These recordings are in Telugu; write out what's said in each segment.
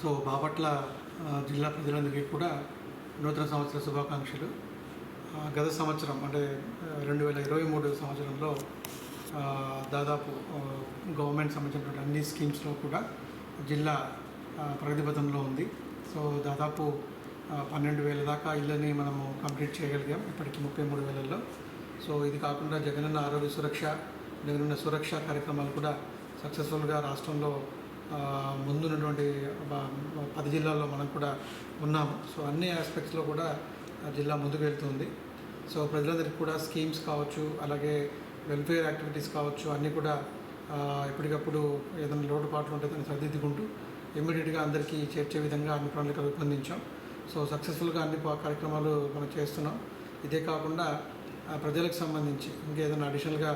సో బాపట్ల జిల్లా ప్రజలందరికీ కూడా నూతన సంవత్సర శుభాకాంక్షలు. గత సంవత్సరం అంటే రెండు వేల ఇరవై మూడు సంవత్సరంలో దాదాపు గవర్నమెంట్ సంబంధించినటువంటి అన్ని స్కీమ్స్లో కూడా జిల్లా ప్రగతిపథంలో ఉంది. సో దాదాపు పన్నెండు వేల దాకా ఇళ్ళని మనము కంప్లీట్ చేయగలిగాం ఇప్పటికి ముప్పై మూడు వేలలో సో ఇది కాకుండా జగనన్న ఆరోగ్య సురక్ష జగనన్న సురక్ష కార్యక్రమాలు కూడా సక్సెస్ఫుల్గా రాష్ట్రంలో ముందున్నటువంటి పది జిల్లాల్లో మనం కూడా ఉన్నాము. సో అన్ని ఆస్పెక్ట్స్లో కూడా జిల్లా ముందుకు వెళ్తుంది. సో ప్రజలందరికీ కూడా స్కీమ్స్ కావచ్చు అలాగే వెల్ఫేర్ యాక్టివిటీస్ కావచ్చు అన్నీ కూడా ఎప్పటికప్పుడు ఏదైనా లోటుపాట్లు ఉంటే దాన్ని సరిదిద్దుకుంటూ ఇమ్మీడియట్గా అందరికీ చేర్చే విధంగా అన్ని ప్రణాళికలు రూపొందించాం. సో సక్సెస్ఫుల్గా అన్ని కార్యక్రమాలు మనం చేస్తున్నాం. ఇదే కాకుండా ప్రజలకు సంబంధించి ఇంకేదైనా అడిషనల్గా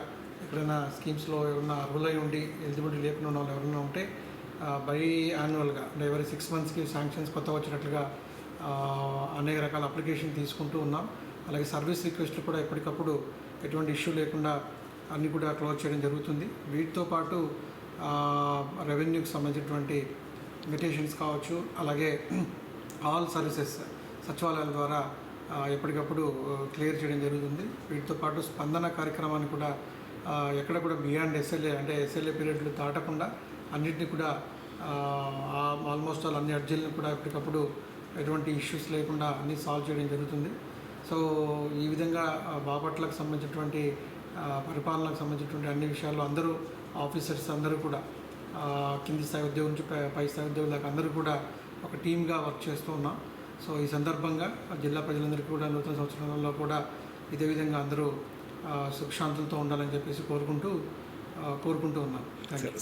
ఎక్కడైనా స్కీమ్స్లో ఏమన్నా అర్హులై ఉండి ఎలిజిబిలిటీ లేకుండా ఉన్న వాళ్ళు ఎవరైనా ఉంటే బై యాన్యువల్గా అంటే ఎవరి సిక్స్ మంత్స్కి శాంక్షన్స్ కొత్త వచ్చినట్లుగా అనేక రకాల అప్లికేషన్ తీసుకుంటూ ఉన్నాం. అలాగే సర్వీస్ రిక్వెస్ట్లు కూడా ఎప్పటికప్పుడు ఎటువంటి ఇష్యూ లేకుండా అన్నీ కూడా క్లోజ్ చేయడం జరుగుతుంది. వీటితో పాటు రెవెన్యూకి సంబంధించినటువంటి మెటేషన్స్ కావచ్చు అలాగే ఆల్ సర్వీసెస్ సచివాలయాల ద్వారా ఎప్పటికప్పుడు క్లియర్ చేయడం జరుగుతుంది. వీటితో పాటు స్పందన కార్యక్రమాన్ని కూడా ఎక్కడ కూడా బియాండ్ ఎస్ఎల్ఏ అంటే ఎస్ఎల్ఏ పీరియడ్లు దాటకుండా అన్నింటినీ కూడా ఆల్మోస్ట్ ఆల్ అన్ని అర్జీలను కూడా ఎప్పటికప్పుడు ఎటువంటి ఇష్యూస్ లేకుండా అన్నీ సాల్వ్ చేయడం జరుగుతుంది. సో ఈ విధంగా బాపట్లకు సంబంధించినటువంటి పరిపాలనకు సంబంధించినటువంటి అన్ని విషయాల్లో అందరూ ఆఫీసర్స్ అందరూ కూడా కింది స్థాయి ఉద్యోగం నుంచి పై- స్థాయి ఉద్యోగుల దాకా అందరూ కూడా ఒక టీమ్గా వర్క్ చేస్తూ ఉన్నాం. సో ఈ సందర్భంగా జిల్లా ప్రజలందరికీ కూడా నూతన సంవత్సరంలో కూడా ఇదే విధంగా అందరూ సుఖశాంతులతో ఉండాలని చెప్పేసి కోరుకుంటూ కోరుకుంటూ ఉన్నాం. Thank you